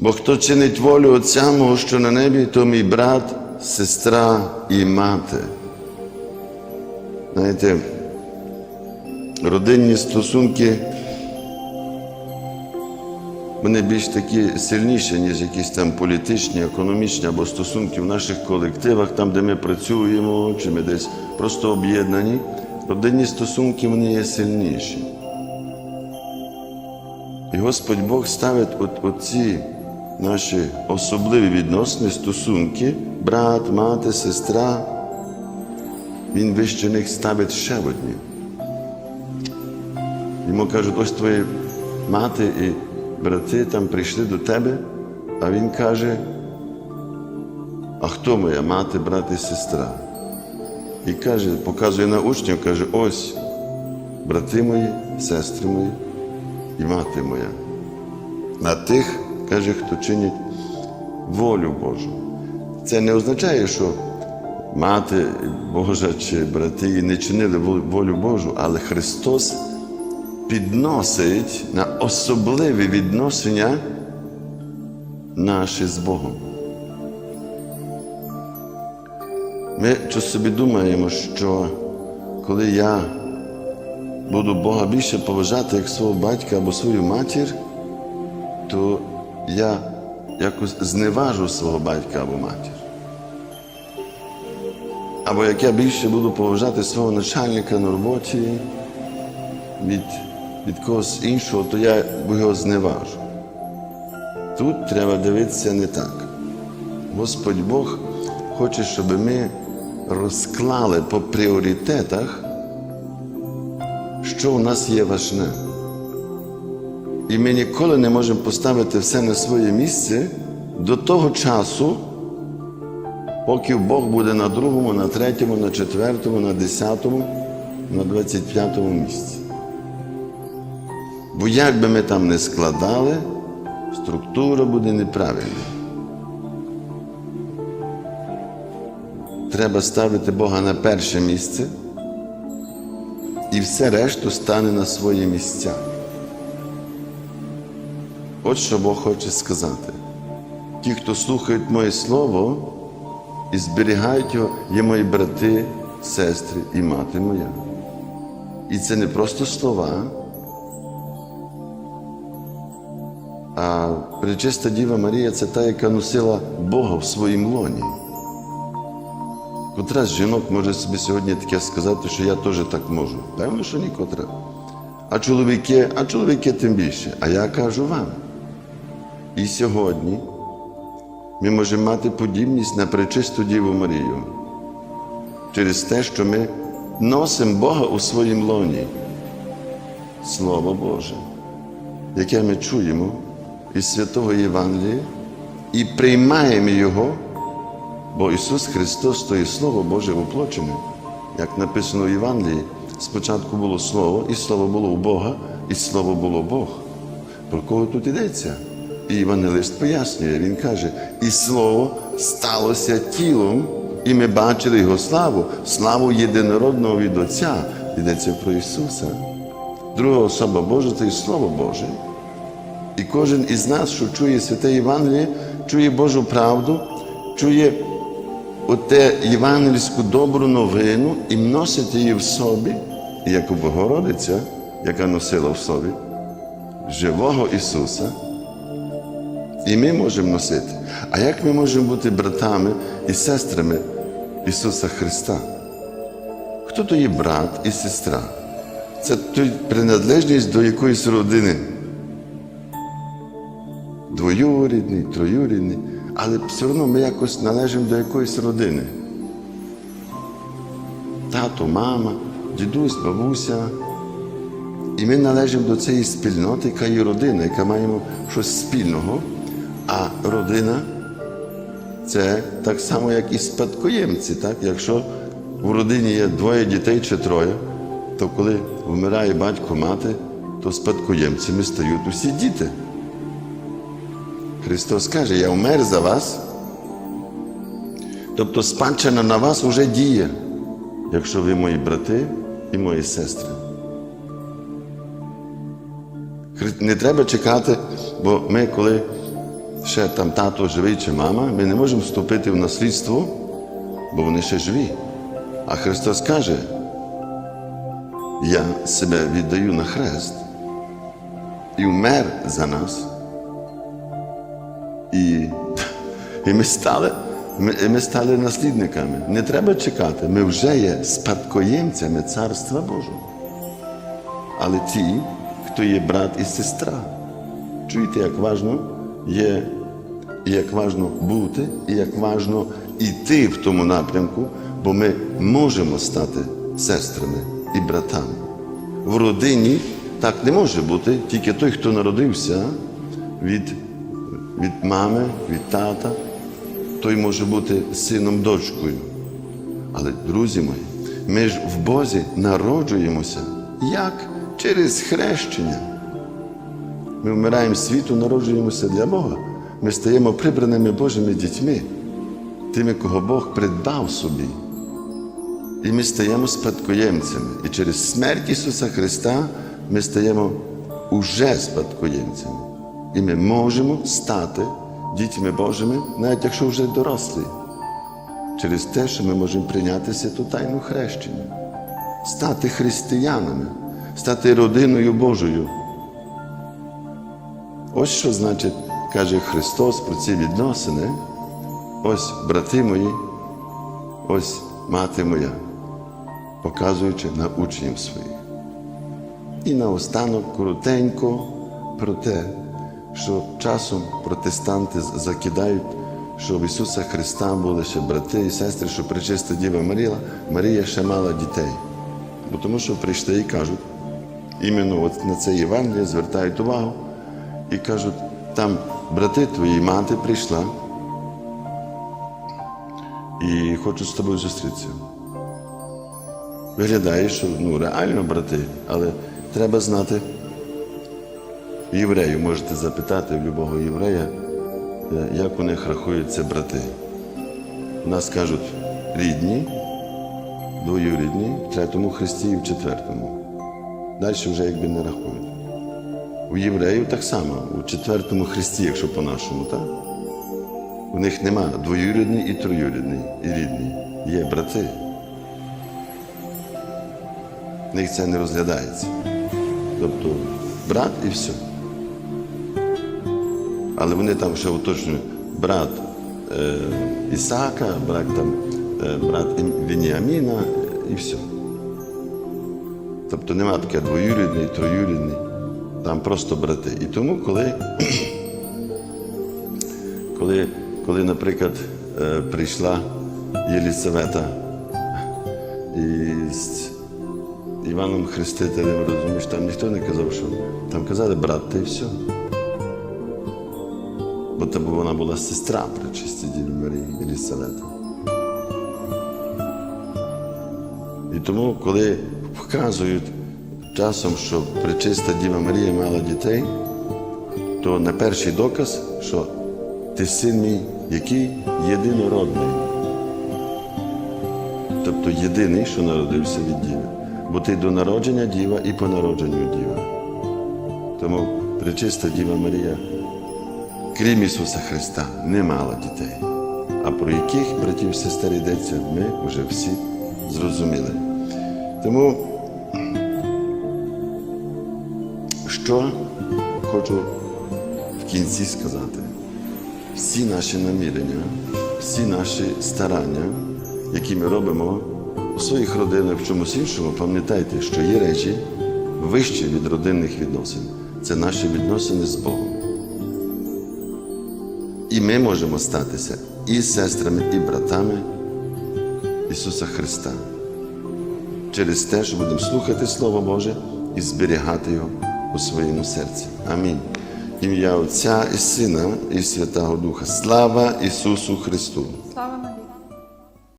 Бо хто чинить волю Отця мого, що на небі, то мій брат, сестра і мати. Знаєте, родинні стосунки, вони більш такі сильніші, ніж якісь там політичні, економічні або стосунки в наших колективах, там, де ми працюємо, чи ми десь просто об'єднані. Родинні стосунки вони є сильніші. І Господь Бог ставить от, оці наші особливі відносини, стосунки, брат, мати, сестра. Він вище них ставить ще одні. Йому кажуть, ось твої мати і брати там прийшли до тебе, а він каже, а хто моя мати, брат і сестра? І каже, показує на учнів, каже, ось брати мої, сестри мої і мати моя. На тих, каже, хто чинить волю Божу. Це не означає, що мати Божа чи брати не чинили волю Божу, але Христос підносить на особливі відношення наші з Богом. Ми щось собі думаємо, що коли я буду Бога більше поважати як свого батька або свою матір, то я якось зневажу свого батька або матір. Або як я більше буду поважати свого начальника на роботі від, від когось іншого, то я його зневажу. Тут треба дивитися не так. Господь Бог хоче, щоб ми розклали по пріоритетах, що у нас є важне. І ми ніколи не можемо поставити все на своє місце до того часу, поки Бог буде на другому, на третьому, на четвертому, на десятому, на двадцять п'ятому місці. Бо як би ми там не складали, структура буде неправильна. Треба ставити Бога на перше місце, і все решту стане на свої місця. От що Бог хоче сказати. Ті, хто слухають моє Слово і зберігають його, є мої брати, сестри і мати моя. І це не просто слова, а пречиста Діва Марія це та, яка носила Бога в своїм лоні. Котра з жінок може собі сьогодні таке сказати, що я теж так можу. Певно, що ні котра. А чоловіки, а чоловіки тим більше. А я кажу вам. І сьогодні ми можемо мати подібність на пречисту Діву Марію через те, що ми носимо Бога у своїм лоні. Слово Боже, яке ми чуємо із Святого Євангелія і приймаємо Його. Бо Ісус Христос то є Слово Боже воплочене. Як написано в Євангелії, спочатку було Слово, і Слово було у Бога, і Слово було Бог. Про кого тут йдеться? І Євангелист пояснює, він каже, і Слово сталося тілом, і ми бачили Його славу, славу єдинородного від Отця. Йдеться про Ісуса. Друга особа Божа це і Слово Боже. І кожен із нас, що чує святе Євангеліє, чує Божу правду, чує оте євангельську добру новину і носить її в собі, як у Богородиця, яка носила в собі живого Ісуса. І ми можемо носити. А як ми можемо бути братами і сестрами Ісуса Христа? Хто то є брат і сестра? Це приналежність до якоїсь родини. Двоюрідний, троюрідний, але все одно ми якось належимо до якоїсь родини. Тато, мама, дідусь, бабуся. І ми належимо до цієї спільноти, яка є родина, яка маємо щось спільного. А родина це так само, як і спадкоємці. Так? Якщо в родині є двоє дітей чи троє, то коли вмирає батько, мати, то спадкоємцями стають усі діти. Христос каже, я вмер за вас. Тобто спадщина на вас вже діє, якщо ви мої брати і мої сестри. Не треба чекати, бо ми, коли ще там тато живий чи мама, ми не можемо вступити в наслідство, бо вони ще живі. А Христос каже, я себе віддаю на хрест і вмер за нас. І, і ми, стали, ми, ми стали наслідниками. Не треба чекати. Ми вже є спадкоємцями Царства Божого. Але ті, хто є брат і сестра. Чуєте, як важно є, і як важно бути, і як важно йти в тому напрямку, бо ми можемо стати сестрами і братами. В родині так не може бути тільки той, хто народився від, від мами, від тата, той може бути сином дочкою. Але, друзі мої, ми ж в Бозі народжуємося як через хрещення. Ми вмираємо світу, народжуємося для Бога. Ми стаємо прибраними Божими дітьми, тими, кого Бог придбав собі. І ми стаємо спадкоємцями. І через смерть Ісуса Христа ми стаємо уже спадкоємцями. І ми можемо стати дітьми Божими, навіть якщо вже дорослі, через те, що ми можемо прийняти святу тайну хрещення, стати християнами, стати родиною Божою. Ось що значить, каже Христос про ці відносини. Ось, брати мої, ось мати моя, показуючи на учнів своїх. І наостанок коротенько про те, що часом протестанти закидають, що в Ісуса Христа були ще брати і сестри, що причиста Діва Марія, Марія ще мала дітей. Бо тому що прийшли і кажуть, іменно от на це Євангеліє звертають увагу і кажуть, там брати твої мати прийшла і хочуть з тобою зустрітися. Виглядає, що ну, реально брати, але треба знати єврею. Можете запитати в любого єврея, е, як у них рахуються брати. У нас кажуть рідні, двоюрідні, в третьому хресті і в четвертому. Далі вже якби не рахують. У євреїв так само, у четвертому хресті, якщо по-нашому, так? У них нема двоюрідний і троюрідний, і рідний. Є брати. В них це не розглядається. Тобто брат і все. Але вони там ще уточнюють брат е, Ісаака, брат, там, е, брат Веніаміна і все. Тобто нема таке двоюрідний, троюрідний, там просто брати. І тому, коли, коли, коли наприклад, е, прийшла Єлісавета із Іваном Хрестителем, розумієш, там ніхто не казав, що там казали брат, та і все. Бо то вона була сестра пречисті Діві Марії Єлісавета. І тому, коли вказують часом, що пречиста Діва Марія мала дітей, то на перший доказ, що ти син мій, який єдинородний. Тобто єдиний, що народився від Діви. Бо ти до народження діва і по народженню діва. Тому пречиста Діва Марія, крім Ісуса Христа, не мала дітей. А про яких братів і сестер йдеться, ми вже всі зрозуміли. Тому, що хочу в кінці сказати, всі наші намірення, всі наші старання, які ми робимо у своїх родинах, в чомусь іншому, пам'ятайте, що є речі вищі від родинних відносин. Це наші відносини з Богом. І ми можемо статися і сестрами, і братами Ісуса Христа через те, що будемо слухати Слово Боже і зберігати його у своєму серці. Амінь. Ім'я Отця і Сина, і Святого Духа. Слава Ісусу Христу!